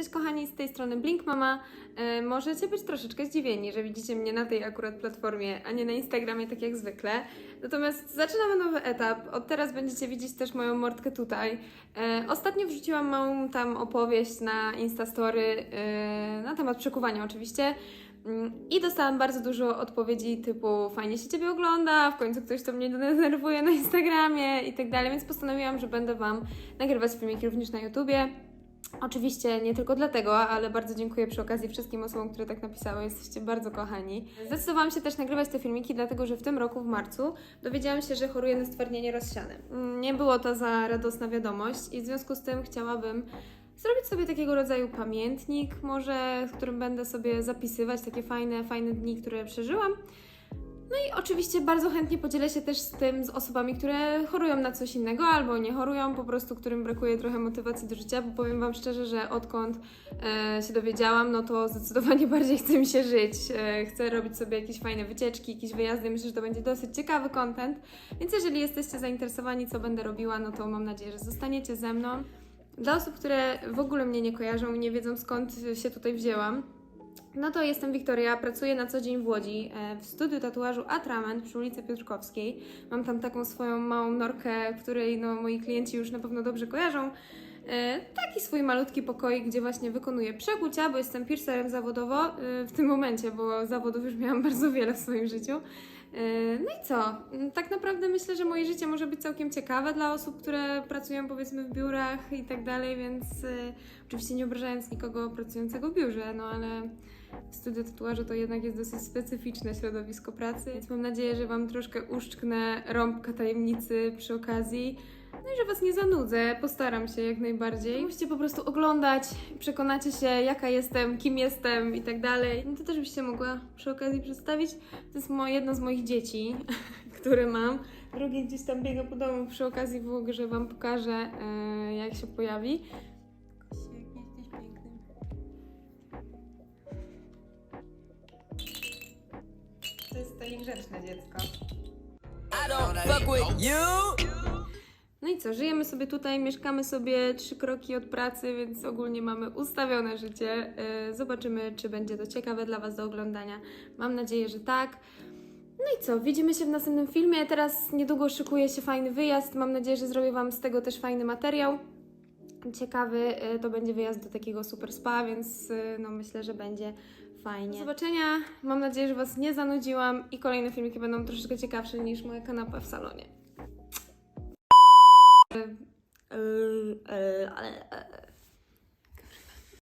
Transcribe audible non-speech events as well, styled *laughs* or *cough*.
Cześć kochani, z tej strony Blink Mama. E, możecie być troszeczkę zdziwieni, że widzicie mnie na tej akurat platformie, a nie na Instagramie tak jak zwykle. Natomiast zaczynamy nowy etap. Od teraz będziecie widzieć też moją mordkę tutaj. E, ostatnio wrzuciłam małą tam opowieść na Instastory e, na temat przekuwania oczywiście. Mm, I dostałam bardzo dużo odpowiedzi typu fajnie się Ciebie ogląda, w końcu ktoś to mnie denerwuje na Instagramie i tak dalej, więc postanowiłam, że będę Wam nagrywać filmiki również na YouTubie. Oczywiście nie tylko dlatego, ale bardzo dziękuję przy okazji wszystkim osobom, które tak napisały. Jesteście bardzo kochani. Zdecydowałam się też nagrywać te filmiki, dlatego że w tym roku, w marcu, dowiedziałam się, że choruję na stwardnienie rozsiane. Nie było to za radosna wiadomość i w związku z tym chciałabym zrobić sobie takiego rodzaju pamiętnik, może, w którym będę sobie zapisywać takie fajne, fajne dni, które przeżyłam. No i oczywiście bardzo chętnie podzielę się też z tym z osobami, które chorują na coś innego albo nie chorują, po prostu którym brakuje trochę motywacji do życia, bo powiem Wam szczerze, że odkąd e, się dowiedziałam, no to zdecydowanie *laughs* bardziej chce mi się żyć. E, chcę robić sobie jakieś fajne wycieczki, jakieś wyjazdy. Myślę, że to będzie dosyć ciekawy content, więc jeżeli jesteście zainteresowani, co będę robiła, no to mam nadzieję, że zostaniecie ze mną. Dla osób, które w ogóle mnie nie kojarzą i nie wiedzą skąd się tutaj wzięłam, no to jestem Wiktoria, pracuję na co dzień w Łodzi e, w studiu tatuażu Atrament przy ulicy Piotrkowskiej. Mam tam taką swoją małą norkę, której no, moi klienci już na pewno dobrze kojarzą. E, Taki swój malutki pokoik, gdzie właśnie wykonuję przekucia, bo jestem piercerem zawodowo e, w tym momencie, bo zawodów już miałam *laughs* bardzo wiele w swoim życiu. E, No i co? Mm, Tak naprawdę myślę, że moje życie może być całkiem ciekawe dla osób, które pracują powiedzmy w biurach i tak dalej, więc e, oczywiście nie obrażając nikogo pracującego w biurze, no ale studio tatuażu to jednak jest dosyć specyficzne środowisko pracy, więc mam nadzieję, że Wam troszkę uszczknę rąbka tajemnicy przy okazji. No i że Was nie zanudzę, postaram się jak najbardziej. Musicie po prostu oglądać, przekonacie się jaka jestem, kim jestem i tak dalej. No to też byście mogła przy okazji przedstawić. To jest moje, jedno z moich dzieci, *laughs* które mam. Drugie gdzieś tam biega po domu przy okazji w ogóle, że Wam pokażę e, jak się pojawi. To jest to ich grzeczne dziecko. I don't fuck with you. No i co, żyjemy sobie tutaj, mieszkamy sobie trzy kroki od pracy, więc ogólnie mamy ustawione życie. Yy, Zobaczymy, czy będzie to ciekawe dla Was do oglądania. Mam nadzieję, że tak. No i co, widzimy się w następnym filmie. Teraz niedługo szykuje się fajny wyjazd. Mam nadzieję, że zrobię Wam z tego też fajny materiał. Ciekawy yy, to będzie wyjazd do takiego super spa, więc yy, no myślę, że będzie fajnie. Do zobaczenia. Mam nadzieję, że Was nie zanudziłam i kolejne filmiki będą troszeczkę ciekawsze niż moja kanapa w salonie. Yy, yy, yy, ale-